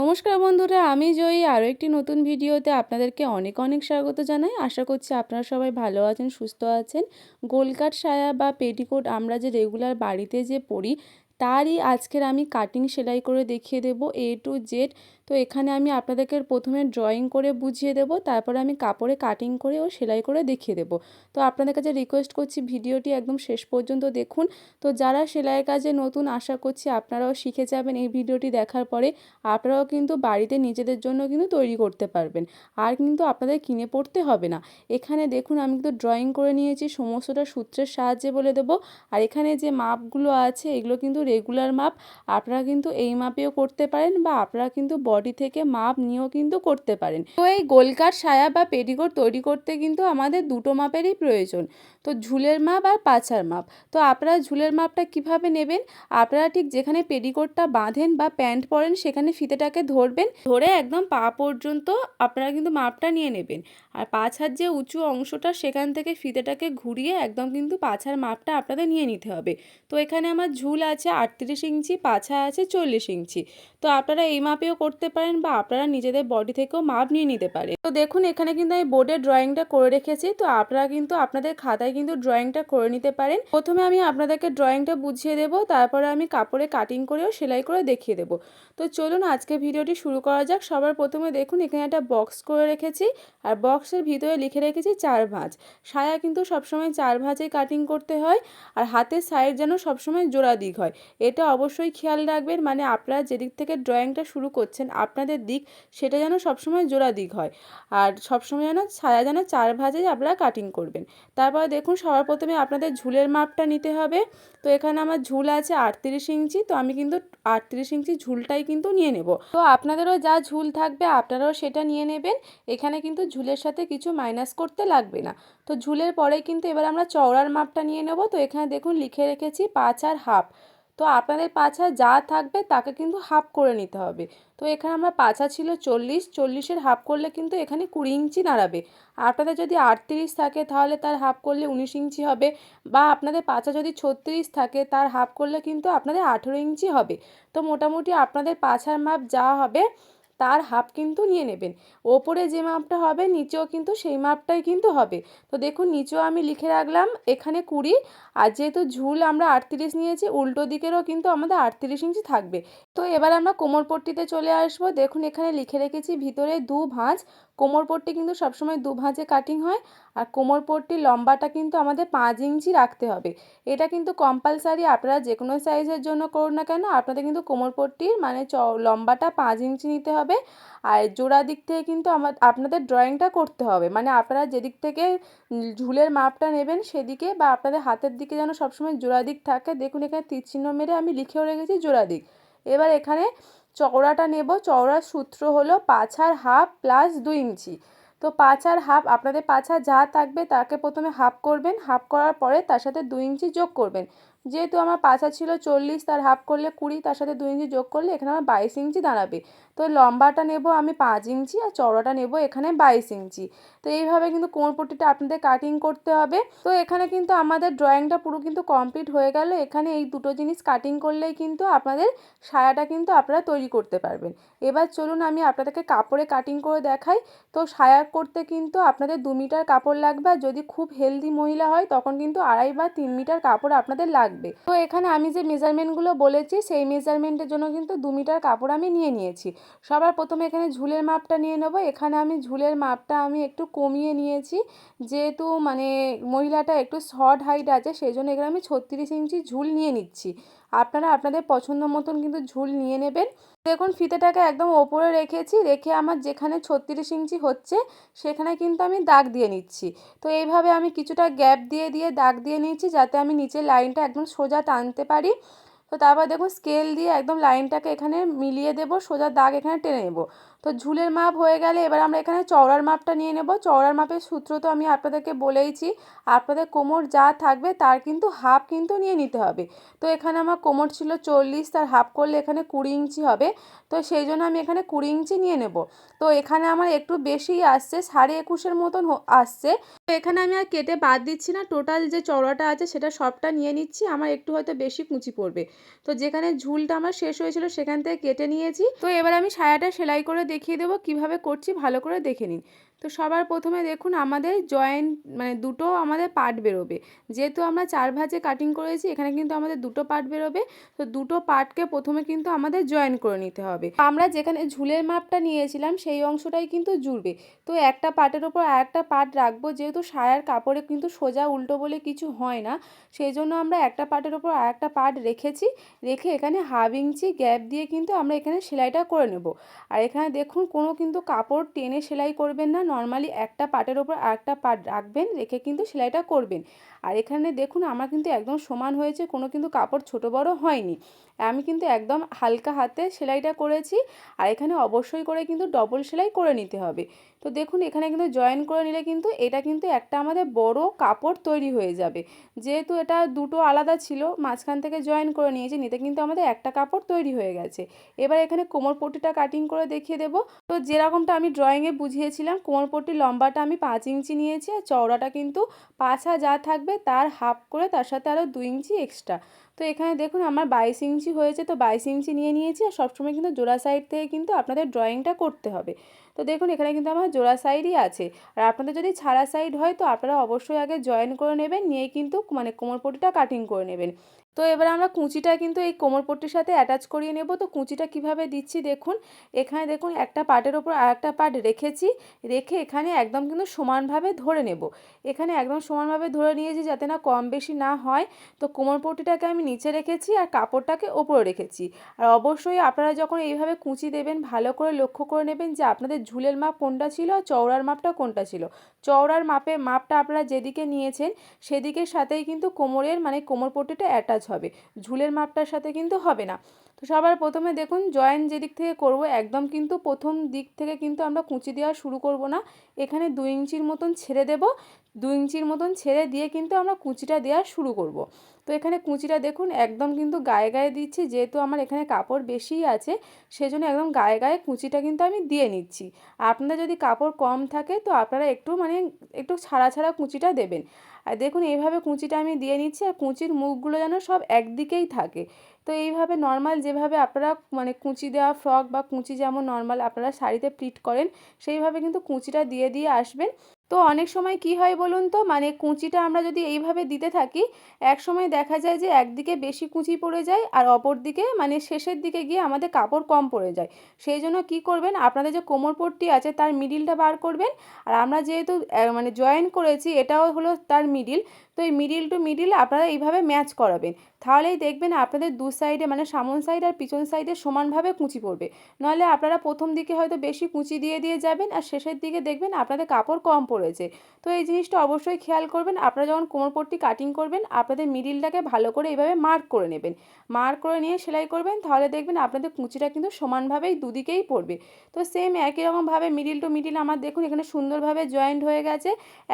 নমস্কার বন্ধুরা, আমি জয়ী। আরও একটি নতুন ভিডিওতে আপনাদেরকে অনেক অনেক স্বাগত জানাই। আশা করছি আপনারা সবাই ভালো আছেন, সুস্থ আছেন। গোলকাট সায়া বা পেটিকোট আমরা যে রেগুলার বাড়িতে যে পরি, তারই আজকের আমি কাটিং সেলাই করে দেখিয়ে দেব এ টু জেড তো এখানে আমি আপনাদেরকে প্রথমে ড্রয়িং করে বুঝিয়ে দেব, তারপরে আমি কাপড়ে কাটিং করে ও সেলাই করে দেখিয়ে দেব। তো আপনাদের কাছে রিকোয়েস্ট করছি ভিডিওটি একদম শেষ পর্যন্ত দেখুন। তো যারা সেলাইয়ের কাজে নতুন, আশা করছি আপনারাও শিখে যাবেন এই ভিডিওটি দেখার পরে। আপনারাও কিন্তু বাড়িতে নিজেদের জন্য কিন্তু তৈরি করতে পারবেন। আর কিন্তু আপনাদের কিনে পড়তে হবে না। এখানে দেখুন, আমি কিন্তু ড্রয়িং করে নিয়েছি, সমস্তটা সূত্রের সাহায্যে বলে দেব। আর এখানে যে মাপগুলো আছে, এগুলো কিন্তু রেগুলার মাপ। আপনারা কিন্তু এই মাপেও করতে পারেন বা আপনারা কিন্তু বডি থেকে মাপ নিয়েও কিন্তু করতে পারেন। তো এই গোলকার সায়া বা পেটিকোট তৈরি করতে কিন্তু আমাদের দুটো মাপেরই প্রয়োজন। তো ঝুলের মাপ আর পাছার মাপ। তো আপনারা ঝুলের মাপটা কীভাবে নেবেন? আপনারা ঠিক যেখানে পেটিকোটটা বাঁধেন বা প্যান্ট পরেন, সেখানে ফিতেটাকে ধরবেন। ধরে একদম পা পর্যন্ত আপনারা কিন্তু মাপটা নিয়ে নেবেন। আর পাছার যে উঁচু অংশটা সেখান থেকে ফিতেটাকে ঘুরিয়ে একদম কিন্তু পাছার মাপটা আপনাদের নিয়ে নিতে হবে। তো এখানে আমার ঝুল আছে আটত্রিশ ইঞ্চি পাছা আছে চল্লিশ ইঞ্চি। তো আপনারা এই মাপেও করতে পারেন বা আপনারা নিজেদের বডি থেকেও মাপ নিয়ে নিতে পারেন। তো দেখুন, এখানে কিন্তু আমি বোর্ডে ড্রয়িংটা করে রেখেছি। তো আপনারা কিন্তু আপনাদের খাতায় কিন্তু ড্রয়িংটা করে নিতে পারেন। প্রথমে আমি আপনাদেরকে ড্রয়িংটা বুঝিয়ে দেবো, তারপরে আমি কাপড়ে কাটিং করেও সেলাই করে দেখিয়ে দেবো। তো চলুন আজকে ভিডিওটি শুরু করা যাক। সবার প্রথমে দেখুন, এখানে একটা বক্স করে রেখেছি। আর বক্সের ভিতরে লিখে রেখেছি চার ভাঁজ। সায়া কিন্তু সবসময় চার ভাঁজে কাটিং করতে হয় আর হাতের সাইড যেন সবসময় জোড়া দিক হয়। এটা অবশ্যই খেয়াল রাখবেন মানে আপনারা যেদিক থেকে ড্রয়িংটা শুরু করছেন, আপনাদের দিক সেটা যেন সবসময় জোড়া দিক হয়। আর সবসময় যেন ছায়া যেন চার ভাজে আপনারা কাটিং করবেন। তারপরে দেখুন সবার প্রথমে আপনাদের ঝুলের মাপটা নিতে হবে। তো এখানে আমার ঝুল আছে আটত্রিশ ইঞ্চি, তো আমি কিন্তু আটত্রিশ ইঞ্চি ঝুলটাই কিন্তু নিয়ে নেব। তো আপনাদেরও যা ঝুল থাকবে, আপনারাও সেটা নিয়ে নেবেন। এখানে কিন্তু ঝুলের সাথে কিছু মাইনাস করতে লাগবে না। তো ঝুলের পরে কিন্তু এবার আমরা চওড়ার মাপটা নিয়ে নেব। তো এখানে দেখুন লিখে রেখেছি পাঁচ আর হাফ তো আপনাদের পাছা যা থাকবে তাকে কিন্তু হাফ করে নিতে হবে। তো এখানে আমরা পাছা ছিল চল্লিশ। চল্লিশের হাফ করলে কিন্তু এখানে কুড়ি ইঞ্চি দাঁড়াবে আপনাদের যদি আটত্রিশ থাকে তাহলে তার হাফ করলে উনিশ ইঞ্চি হবে। বা আপনাদের পাছা যদি ছত্রিশ থাকে তার হাফ করলে কিন্তু আপনাদের আঠেরো ইঞ্চি হবে। তো মোটামুটি আপনাদের পাছার মাপ যা হবে তার হাফ কিন্তু নিয়ে নেবেন। ওপরে যে মাপটা হবে, নিচেও কিন্তু সেই মাপটাই কিন্তু হবে। তো দেখুন, নিচেও আমি লিখে রাখলাম, এখানে কুড়ি, আর যেহেতু ঝুল আমরা আটত্রিশ নিয়েছি, উল্টো দিকেরও কিন্তু আমাদের আটত্রিশ ইঞ্চি থাকবে। তো এবার আমরা কোমরপট্টিতে চলে আসব। দেখুন, এখানে লিখে রেখেছি ভিতরে দু ভাঁজ কোমরপট্টি কিন্তু সবসময় দু ভাঁজে কাটিং হয়, আর কোমর কোমরপট্টির লম্বাটা কিন্তু আমাদের পাঁচ ইঞ্চি রাখতে হবে। এটা কিন্তু কম্পালসারি আপনারা যে কোনো সাইজের জন্য করুন না কেন, আপনাদের কিন্তু কোমরপট্টির মানে চ, লম্বাটা পাঁচ ইঞ্চি নিতে হবে। আর জোড়া দিক থেকে কিন্তু আমার আপনাদের ড্রয়িংটা করতে হবে। মানে আপনারা যেদিক থেকে ঝুলের মাপটা নেবেন সেদিকে বা আপনাদের হাতের দিকে যেন সবসময় জোড়া দিক থাকে, দেখুন এখানে তীর চিহ্ন মেরে আমি লিখেও রেখেছি জোড়া দিক। এবার এখানে চওড়াটা নেব, চওড়ার সূত্র হলো পাছার হাফ প্লাস দুই ইঞ্চি। তো পাছার হাফ, আপনাদের পাছা যা থাকবে তাকে প্রথমে হাফ করবেন, হাফ করার পরে তার সাথে দুই ইঞ্চি যোগ করবেন। যেহেতু আমার পাছা ছিল চল্লিশ, তার হাফ করলে কুড়ি, তার সাথে দুই ইঞ্চি যোগ করলে এখানে আমার বাইশ ইঞ্চি দাঁড়াবে। তো লম্বাটা নেব আমি পাঁচ ইঞ্চি আর চওড়াটা নেব এখানে বাইশ ইঞ্চি। তো এইভাবে কিন্তু কোমরপট্টিটা আপনাদের কাটিং করতে হবে। তো এখানে কিন্তু আমাদের ড্রয়িংটা পুরো কিন্তু কমপ্লিট হয়ে গেল। এখানে এই দুটো জিনিস কাটিং করলেই কিন্তু আপনাদের সায়াটা কিন্তু আপনারা তৈরি করতে পারবেন। এবার চলুন আমি আপনাদেরকে কাপড়ে কাটিং করে দেখাই। তো সায়া করতে কিন্তু আপনাদের দু মিটার কাপড় লাগবে। আর যদি খুব হেলদি মহিলা হয়, তখন কিন্তু আড়াই বা তিন মিটার কাপড় আপনাদের লাগবে। তো এখানে আমি যে মেজারমেন্টগুলো বলেছি, সেই মেজারমেন্টের জন্য কিন্তু দু মিটার কাপড় আমি নিয়ে নিয়েছি। সবার প্রথমে এখানে ঝুলের মাপটা নিয়ে নেব। এখানে আমি ঝুলের মাপটা আমি একটু কমিয়ে নিয়েছি। যেহেতু মানে মহিলাটা একটু শর্ট হাইট আছে সেই জন্য এখানে আমি ছত্রিশ ইঞ্চি ঝুল নিয়ে নিচ্ছি। আপনারা আপনাদের পছন্দ মতন কিন্তু ঝুল নিয়ে নেবেন। দেখুন, ফিতেটাকে একদম ওপরে রেখেছি, রেখে আমার যেখানে ছত্রিশ ইঞ্চি হচ্ছে, সেখানে কিন্তু আমি দাগ দিয়ে নিচ্ছি। তো এইভাবে আমি কিছুটা গ্যাপ দিয়ে দিয়ে দাগ দিয়ে নিচ্ছি যাতে আমি নিচের লাইনটা একদম সোজা টানতে পারি। তো তারপর দেখুন, স্কেল দিয়ে একদম লাইনটাকে এখানে মিলিয়ে দেব, সোজা দাগ এখানে টেনে নেব। তো ঝুলের মাপ হয়ে গেলে এবার আমরা এখানে চওড়ার মাপটা নিয়ে নেব। চওড়ার মাপের সূত্র তো আমি আপনাদেরকে বলেইছি, আপনাদের কোমর যা থাকবে তার কিন্তু হাফ কিন্তু নিয়ে নিতে হবে। তো এখানে আমার কোমর ছিল চল্লিশ, তার হাফ করলে এখানে কুড়ি ইঞ্চি হবে। তো সেই জন্য আমি এখানে কুড়ি ইঞ্চি নিয়ে নেব। তো এখানে আমার একটু বেশিই আসছে, সাড়ে একুশের মতন আসছে। তো এখানে আমি আর কেটে বাদ দিচ্ছি না, টোটাল যে চওড়াটা আছে সেটা সবটা নিয়ে নিচ্ছি, আমার একটু হয়তো বেশি কুচি পড়বে। তো যেখানে ঝুলটা আমার শেষ হয়েছিল সেখান থেকে কেটে নিয়েছি। তো এবার আমি সায়াটা সেলাই করে দেখিয়ে দেবো কীভাবে করছি ভালো করে দেখে নিন। তো সবার প্রথমে দেখুন আমাদের জয়েন্ট মানে দুটো আমাদের পার্ট বেরোবে। যেহেতু আমরা চার ভাজে কাটিং করেছি, এখানে কিন্তু আমাদের দুটো পার্ট বেরোবে। তো দুটো পার্টকে প্রথমে কিন্তু আমাদের জয়েন করে নিতে হবে। আমরা যেখানে ঝুলের মাপটা নিয়েছিলাম, সেই অংশটাই কিন্তু জুড়বে। তো একটা পার্টের ওপর আর একটা পার্ট রাখব, যেহেতু সায়ার কাপড়ে কিন্তু সোজা উল্টো বলে কিছু হয় না, সেই জন্য আমরা একটা পার্টের ওপর আর একটা পার্ট রেখেছি। রেখে এখানে হাফ ইঞ্চি গ্যাপ দিয়ে কিন্তু আমরা এখানে সেলাইটা করে নেব। আর এখানে দেখুন কোনো কিন্তু কাপড় টেনে সেলাই করবেন না নর্মালি একটা পাটের ওপর আরেকটা পাট রাখবেন রেখে কিন্তু সেলাইটা করবেন। আর এখানে দেখুন আমার কিন্তু একদম সমান হয়েছে, কোনো কিন্তু কাপড় ছোট বড় হয়নি। আমি কিন্তু একদম হালকা হাতে সেলাইটা করেছি আর এখানে অবশ্যই করে কিন্তু ডবল সেলাই করে নিতে হবে। তো দেখুন এখানে কিন্তু জয়েন করে নিলে কিন্তু এটা কিন্তু একটা আমাদের বড় কাপড় তৈরি হয়ে যাবে। যেহেতু এটা দুটো আলাদা ছিল, মাঝখান থেকে জয়েন করে নিয়েছি, নিতে কিন্তু আমাদের একটা কাপড় তৈরি হয়ে গেছে। এবার এখানে কোমর পট্টিটা কাটিং করে দেখিয়ে দেবো। তো যেরকমটা আমি ড্রয়িংয়ে বুঝিয়েছিলাম, কোমর পট্টির লম্বাটা আমি পাঁচ ইঞ্চি নিয়েছি আর চওড়াটা কিন্তু পাছা যা থাকবে। তার হাফ করে তার সাথে আরও দু ইঞ্চি এক্সট্রা তো এখানে দেখুন আমার বাইশ ইঞ্চি হয়েছে, তো বাইশ ইঞ্চি নিয়ে নিয়েছি আর সবসময় কিন্তু জোড়া সাইড থেকে কিন্তু আপনাদের ড্রয়িংটা করতে হবে। তো দেখুন এখানে কিন্তু আমার জোড়া সাইডই আছে। আর আপনাদের যদি ছাড়া সাইড হয়, তো আপনারা অবশ্যই আগে জয়েন করে নেবেন, নিয়ে কিন্তু মানে কোমরপটিটা কাটিং করে নেবেন। তো এবার আমরা কুঁচিটা কিন্তু এই কোমরপট্টির সাথে অ্যাটাচ করিয়ে নেব। তো কুঁচিটা কীভাবে দিচ্ছি দেখুন, এখানে দেখুন একটা পার্টের ওপর আর একটা পার্ট রেখেছি, রেখে এখানে একদম কিন্তু সমানভাবে ধরে নেব। এখানে একদম সমানভাবে ধরে নিয়েছি যাতে না কম বেশি না হয়। তো কোমরপট্টিটাকে আমি নিচে রেখেছি আর কাপড়টাকে ওপরে রেখেছি। আর অবশ্যই আপনারা যখন এইভাবে কুঁচি দেবেন, ভালো করে লক্ষ্য করে নেবেন যে আপনাদের ঝুলের মাপ কোনটা ছিল আর চওড়ার মাপটা কোনটা ছিল। চওড়ার মাপে মাপটা আপনারা যেদিকে নিয়েছেন, সেদিকের সাথেই কিন্তু কোমরের মানে কোমরপট্টিটা অ্যাটাচ হবে। ঝুলের মাপটার সাথে কিন্তু হবে না। তো সবার প্রথমে দেখুন জয়েন্ট যেদিক থেকে করব, একদম কিন্তু প্রথম দিক থেকে কিন্তু আমরা কুঁচি দেওয়া শুরু করব না। এখানে দু ইঞ্চির মতন ছেড়ে দেব। দু ইঞ্চির মতন ছেড়ে দিয়ে কিন্তু আমরা কুচিটা দেওয়া শুরু করব। তো এখানে কুচিটা দেখুন, একদম কিন্তু গায়ে গায়ে দিচ্ছি, যেহেতু আমার এখানে কাপড় বেশিই আছে, সেজন্য একদম গায়ে গায়ে কুচিটা কিন্তু আমি দিয়ে নিচ্ছি। আপনাদের যদি কাপড় কম থাকে, তো আপনারা একটু মানে একটু ছাড়া ছাড়া কুচিটা দেবেন। আর দেখুন, এইভাবে কুচিটা আমি দিয়ে নিচ্ছি, আর কুচির মুখগুলো যেন সব একদিকেই থাকে। তো এইভাবে নর্মাল যেভাবে আপনারা মানে কুঁচি দেওয়া ফ্রক বা কুঁচি যেমন নর্মাল আপনারা শাড়িতে প্লিট করেন, সেইভাবে কিন্তু কুঁচিটা দিয়ে দিয়ে আসবেন। তো অনেক সময় কি হয় বলুন তো? মানে কুঁচিটা আমরা যদি এইভাবে দিতে থাকি, এক সময় দেখা যায় যে একদিকে বেশি কুঁচি পড়ে যায় আর অপর দিকে মানে শেষের দিকে গিয়ে আমাদের কাপড় কম পড়ে যায়। সেই জন্য কি করবেন? আপনাদের যে কোমরপট্টি আছে তার মিডিলটা বার করবেন। আর আমরা যেহেতু মানে জয়েন করেছি, এটাও হলো তার মিডিল তো এই মিডিল টু মিডিল আপনারা এইভাবে ম্যাচ করাবেন। তাহলেই দেখবেন আপনাদের দু সাইডে মানে সামন সাইড আর পিছন সাইডে সমানভাবে কুঁচি পড়বে। নাহলে আপনারা প্রথম দিকে হয়তো বেশি কুঁচি দিয়ে দিয়ে যাবেন আর শেষের দিকে দেখবেন আপনাদের কাপড় কম পড়েছে। তো এই জিনিসটা অবশ্যই খেয়াল করবেন, আপনারা যখন কোমরপট্টি কাটিং করবেন, আপনাদের মিডিলটাকে ভালো করে এইভাবে মার্ক করে নেবেন। মার্ক করে নিয়ে সেলাই করবেন, তাহলে দেখবেন আপনাদের কুঁচিটা কিন্তু সমানভাবেই দুদিকেই পড়বে। তো সেম একই রকমভাবে মিডিল টু মিডিল আমার দেখুন এখানে সুন্দরভাবে জয়েন্ট হয়ে গেছে।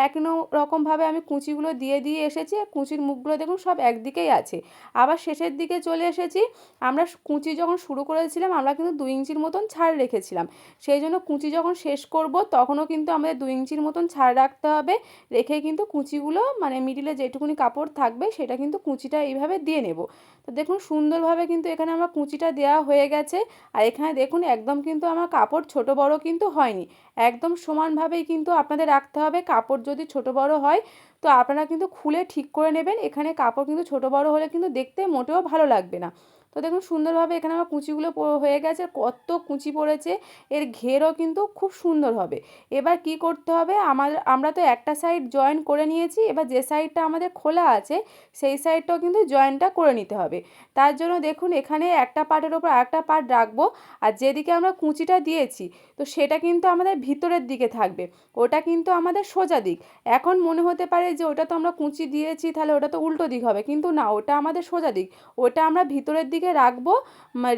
এক রকমভাবে আমি কুঁচিগুলো দিয়ে দিয়ে এসেছি, আর কুঁচির মুখগুলো দেখুন সব একদিকেই আছে। আবার শেষের দিকে চলে এসেছি, আমরা কুঁচি যখন শুরু করেছিলাম, আমরা কিন্তু দুই ইঞ্চির মতন ছাড় রেখেছিলাম। সেই জন্য কুঁচি যখন শেষ করব, তখনও কিন্তু আমাদের দুই ইঞ্চির মতন ছাড় রাখতে হবে, রেখে কিন্তু কুঁচিগুলো মানে মিডিলে যেটুকুনি কাপড় থাকবে, সেটা কিন্তু কুঁচিটা এইভাবে দিয়ে নেব। তো দেখুন সুন্দরভাবে কিন্তু এখানে আমার কুঁচিটা দেওয়া হয়ে গেছে, আর এখানে দেখুন একদম কিন্তু আমার কাপড় ছোট বড় কিন্তু হয়নি। একদম সমানভাবেই কিন্তু আপনাদের রাখতে হবে, কাপড় যদি ছোট বড় হয় তো আপনারা কিন্তু খুলে ঠিক করে নেবেন। এখানে কাপড় কিন্তু ছোট বড় হলে কিন্তু দেখতে মোটেও ভালো লাগবে না। তো দেখুন সুন্দরভাবে এখানে আমার কুচিগুলো হয়ে গেছে, কত কুঁচি পড়েছে, এর ঘেরও কিন্তু খুব সুন্দর হবে। এবার কি করতে হবে, আমার, আমরা তো একটা সাইড জয়েন করে নিয়েছি, এবার যে সাইডটা আমাদের খোলা আছে, সেই সাইডটাও কিন্তু জয়েনটা করে নিতে হবে। তার জন্য দেখুন এখানে একটা পার্টের ওপর একটা পার্ট রাখব, আর যেদিকে আমরা কুঁচিটা দিয়েছি, তো সেটা কিন্তু আমাদের ভিতরের দিকে থাকবে, ওটা কিন্তু আমাদের সোজা দিক। এখন মনে হতে পারে যে ওটা তো আমরা কুঁচি দিয়েছি, তাহলে ওটা তো উল্টো দিক হবে, কিন্তু না, ওটা আমাদের সোজা দিক, ওটা আমরা ভিতরের দিকে দিকে রাখব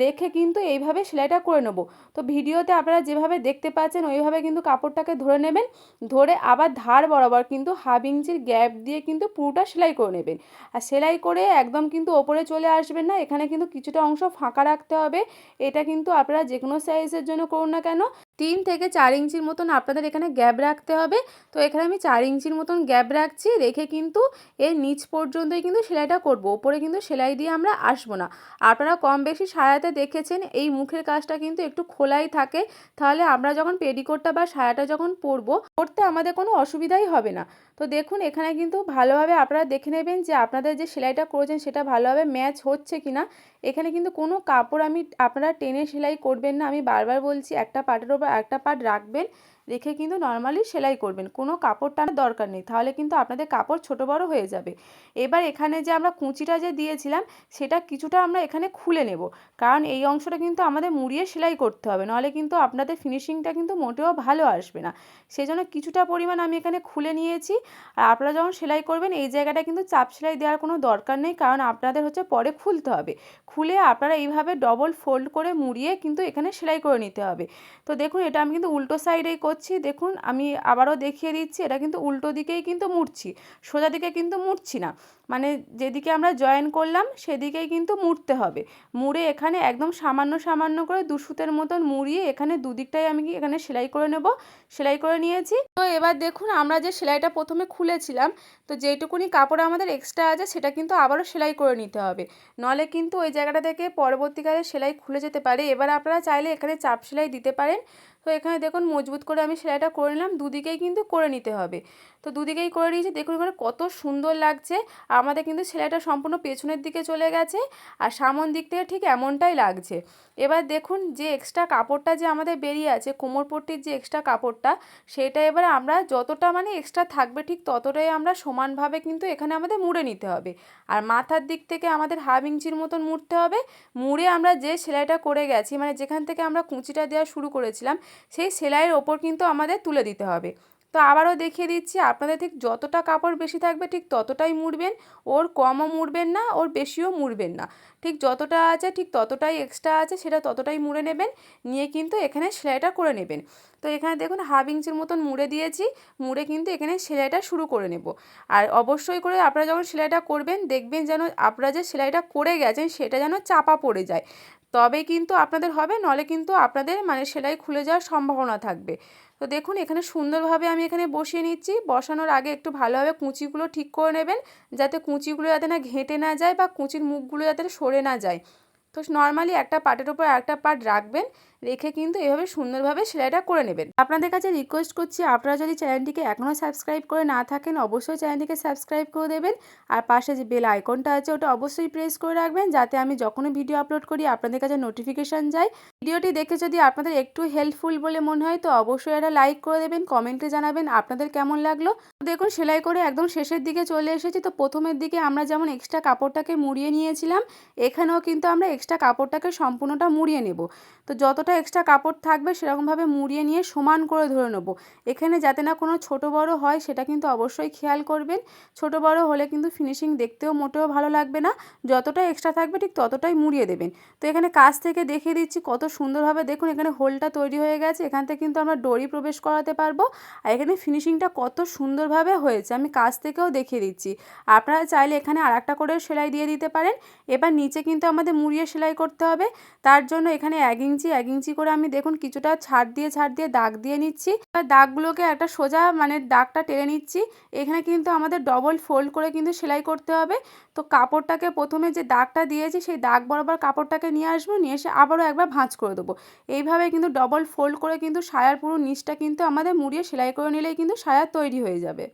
রেখে কিন্তু এইভাবে সেলাইটা করে নেব। তো ভিডিওতে আপনারা যেভাবে দেখতে পাচ্ছেন, ওইভাবে কিন্তু কাপড়টাকে ধরে নেবেন, ধরে আবার ধার বরাবর কিন্তু হাফ ইঞ্চির গ্যাপ দিয়ে কিন্তু পুরোটা সেলাই করে নেবেন। আর সেলাই করে একদম কিন্তু ওপরে চলে আসবেন না, এখানে কিন্তু কিছুটা অংশ ফাঁকা রাখতে হবে, এটা কিন্তু আপনারা যে কোনো সাইজের জন্য করুন না কেন তিন থেকে চার ইঞ্চির মতন আপনাদের এখানে গ্যাপ রাখতে হবে। তো এখানে আমি চার ইঞ্চির মতন গ্যাপ রাখছি, রেখে কিন্তু এর নিচ পর্যন্তই কিন্তু সেলাইটা করব। ওপরে কিন্তু সেলাই দিয়ে আমরা আসব না। আপনারা কম বেশি সায়াতে দেখেছেন, এই মুখের কাজটা কিন্তু একটু খোলাই থাকে। তাহলে আমরা যখন পেডিকোটটা বা সায়াটা যখন পরবো, পরতে আমাদের কোনো অসুবিধাই হবে না। তো দেখুন, এখানে কিন্তু ভালোভাবে আপনারা দেখে নেবেন যে আপনাদের যে সেলাইটা করেছেন সেটা ভালোভাবে ম্যাচ হচ্ছে কি না এখানে কিন্তু কোনো কাপড় আমি আপনারা টেনে সেলাই করবেন না। আমি বারবার বলছি, একটা পার্টের ওপর একটা পার্ট রাখবেন। রেখে কিন্তু নর্মালি সেলাই করবেন। কোনো কাপড় টানার দরকার নেই। তাহলে কিন্তু আপনাদের কাপড় ছোট বড় হয়ে যাবে। এবার এখানে যে আমরা কুঁচিটা যে দিয়েছিলাম, সেটা কিছুটা আমরা এখানে খুলে নেব। কারণ এই অংশটা কিন্তু আমাদের মুড়িয়ে সেলাই করতে হবে। নাহলে কিন্তু আপনাদের ফিনিশিংটা কিন্তু মোটেও ভালো আসবে না। সেই জন্য কিছুটা পরিমাণ আমি এখানে খুলে নিয়েছি। আর আপনারা যখন সেলাই করবেন, এই জায়গাটা কিন্তু চাপ সেলাই দেওয়ার কোনো দরকার নেই। কারণ আপনাদের হচ্ছে পরে খুলতে হবে। খুলে আপনারা এইভাবে ডবল ফোল্ড করে মুড়িয়ে কিন্তু এখানে সেলাই করে নিতে হবে। তো দেখুন, এটা আমি কিন্তু উল্টো সাইডেই করছি। দেখুন, আমি আবারও দেখিয়ে দিচ্ছি, এটা কিন্তু উল্টো দিকেই কিন্তু মুড়ছি, সোজা দিকে কিন্তু মুড়ছি না। মানে যেদিকে আমরা জয়েন করলাম, সেদিকেই কিন্তু মুড়তে হবে। মুড়ে এখানে একদম সামান্য সামান্য করে দুসুতের মতন মুড়িয়ে এখানে দুদিকটাই আমি কি এখানে সেলাই করে নেব। সেলাই করে নিয়েছি। তো এবার দেখুন, আমরা যে সেলাইটা প্রথমে খুলেছিলাম, তো যেইটুকুনি কাপড় আমাদের এক্সট্রা আছে, সেটা কিন্তু আবারও সেলাই করে নিতে হবে। নলে কিন্তু ওই জায়গাটা থেকে পরবর্তীকালে সেলাই খুলে যেতে পারে। এবার আপনারা চাইলে এখানে চাপ সেলাই দিতে পারেন। তো এখানে দেখুন মজবুত করে আমি সেলাইটা করে নিলাম। দুদিকেই কিন্তু করে নিতে হবে। তো দুদিকেই করে নিয়েছি। দেখুন এখানে কত সুন্দর লাগছে। আমাদের কিন্তু সেলাইটা সম্পূর্ণ পেছনের দিকে চলে গেছে আর সামন দিক থেকে ঠিক এমনটাই লাগছে। এবার দেখুন যে এক্সট্রা কাপড়টা যে আমাদের বেরিয়ে আছে কোমরপট্টির যে এক্সট্রা কাপড়টা, সেটা এবার আমরা যতটা মানে এক্সট্রা থাকবে ঠিক ততটাই আমরা সমানভাবে কিন্তু এখানে আমাদের মুড়ে নিতে হবে। আর মাথার দিক থেকে আমাদের হাফ ইঞ্চির মতন মুড়তে হবে। মুড়ে আমরা যে সেলাইটা করে গেছি মানে যেখান থেকে আমরা কুঁচিটা দেওয়া শুরু করেছিলাম সেই সেলাইয়ের ওপর কিন্তু আমাদের তুলে দিতে হবে। তো আবারও দেখিয়ে দিচ্ছি, আপনাদের ঠিক যতটা কাপড় বেশি থাকবে ঠিক ততটাই মুড়বেন, ওর কমও মুড়বেন না, ওর বেশিও মুড়বেন না। ঠিক যতটা আছে ঠিক ততটাই এক্সট্রা আছে, সেটা ততটাই মুড়ে নেবেন, নিয়ে কিন্তু এখানে সেলাইটা করে নেবেন। তো এখানে দেখুন হাফ ইঞ্চির মতন মুড়ে দিয়েছি, মুড়ে কিন্তু এখানে সেলাইটা শুরু করে নেব। আর অবশ্যই করে আপনারা যখন সেলাইটা করবেন, দেখবেন যেন আপনারা যে সেলাইটা করে গেছেন, সেটা যেন চাপা পড়ে যায়। তবে কিন্তু আপনাদের হবে, নলে কিন্তু আপনাদের মানে সেলাই খুলে যাওয়ার সম্ভাবনা থাকবে। তো দেখুন, এখানে সুন্দরভাবে আমি এখানে বসিয়ে নিচ্ছি। বসানোর আগে একটু ভালোভাবে কুঁচিগুলো ঠিক করে নেবেন, যাতে কুঁচিগুলো যাতে না ঘেঁটে না যায় বা কুঁচির মুখগুলো যাতে সরে না যায়। তো নর্মালি একটা পাটের ওপর একটা পাট রাখবেন। রেখে কিন্তু এভাবে সুন্দরভাবে সেলাইটা করে নেবেন। আপনাদের কাছে রিকোয়েস্ট করছি, আপনারা যদি চ্যানেলটিকে এখনও সাবস্ক্রাইব করে না থাকেন, অবশ্যই চ্যানেলটিকে সাবস্ক্রাইব করে দেবেন। আর পাশে যে বেল আইকনটা আছে, ওটা অবশ্যই প্রেস করে রাখবেন, যাতে আমি যখনই ভিডিও আপলোড করি, আপনাদের কাছে নোটিফিকেশান যায়। ভিডিওটি দেখে যদি আপনাদের একটু হেল্পফুল বলে মনে হয়, তো অবশ্যই এটা লাইক করে দেবেন কমেন্টে জানাবেন আপনাদের কেমন লাগল। দেখুন, সেলাই করে একদম শেষের দিকে চলে এসেছি। তো প্রথমের দিকে আমরা যেমন এক্সট্রা কাপড়টাকে মুড়িয়ে নিয়েছিলাম, এখানেও কিন্তু আমরা এক্সট্রা কাপড়টাকে সম্পূর্ণটা মুড়িয়ে নেব। তো যতটা এক্সট্রা কাপড় থাকবে, সেরকমভাবে মুড়িয়ে নিয়ে সমান করে ধরে নেব। এখানে যাতে না কোনো ছোট বড় হয়, সেটা কিন্তু অবশ্যই খেয়াল করবেন। ছোট বড় হলে কিন্তু ফিনিশিং দেখতেও মোটেও ভালো লাগবে না। যতটা এক্সট্রা থাকবে, ঠিক ততটাই মুড়িয়ে দেবেন। তো এখানে কাছ থেকে দেখিয়ে দিচ্ছি, কত সুন্দরভাবে দেখুন এখানে হোলটা তৈরি হয়ে গেছে, এখান থেকে কিন্তু আমরা ডরি প্রবেশ করাতে পারব। আর এখানে ফিনিশিংটা কত সুন্দরভাবে হয়েছে, আমি কাছ থেকেও দেখিয়ে দিচ্ছি। আপনারা চাইলে এখানে আর একটা করে সেলাই দিয়ে দিতে পারেন। এবার নিচে কিন্তু আমাদের মুড়িয়ে সেলাই করতে হবে। তার জন্য এখানে এক ইঞ্চি এক ইঞ্চি করে আমি দেখুন কিছুটা ছাড় দিয়ে ছাড় দিয়ে দাগ দিয়ে নিচ্ছি। দাগগুলোকে একটা সোজা মানে দাগটা টেনে নিচ্ছি। এখানে কিন্তু আমাদের ডবল ফোল্ড করে কিন্তু সেলাই করতে হবে। তো কাপড়টাকে প্রথমে যে দাগটা দিয়েছি, সেই দাগ বরাবর কাপড়টাকে নিয়ে আসব, নিয়ে এসে আবারও একবার ভাঁজ করে দেবো। এইভাবে কিন্তু ডবল ফোল্ড করে কিন্তু সায়ার পুরো নিচটা কিন্তু আমাদের মুড়িয়ে সেলাই করে নিলেই কিন্তু সায়া তৈরি হয়ে যাবে।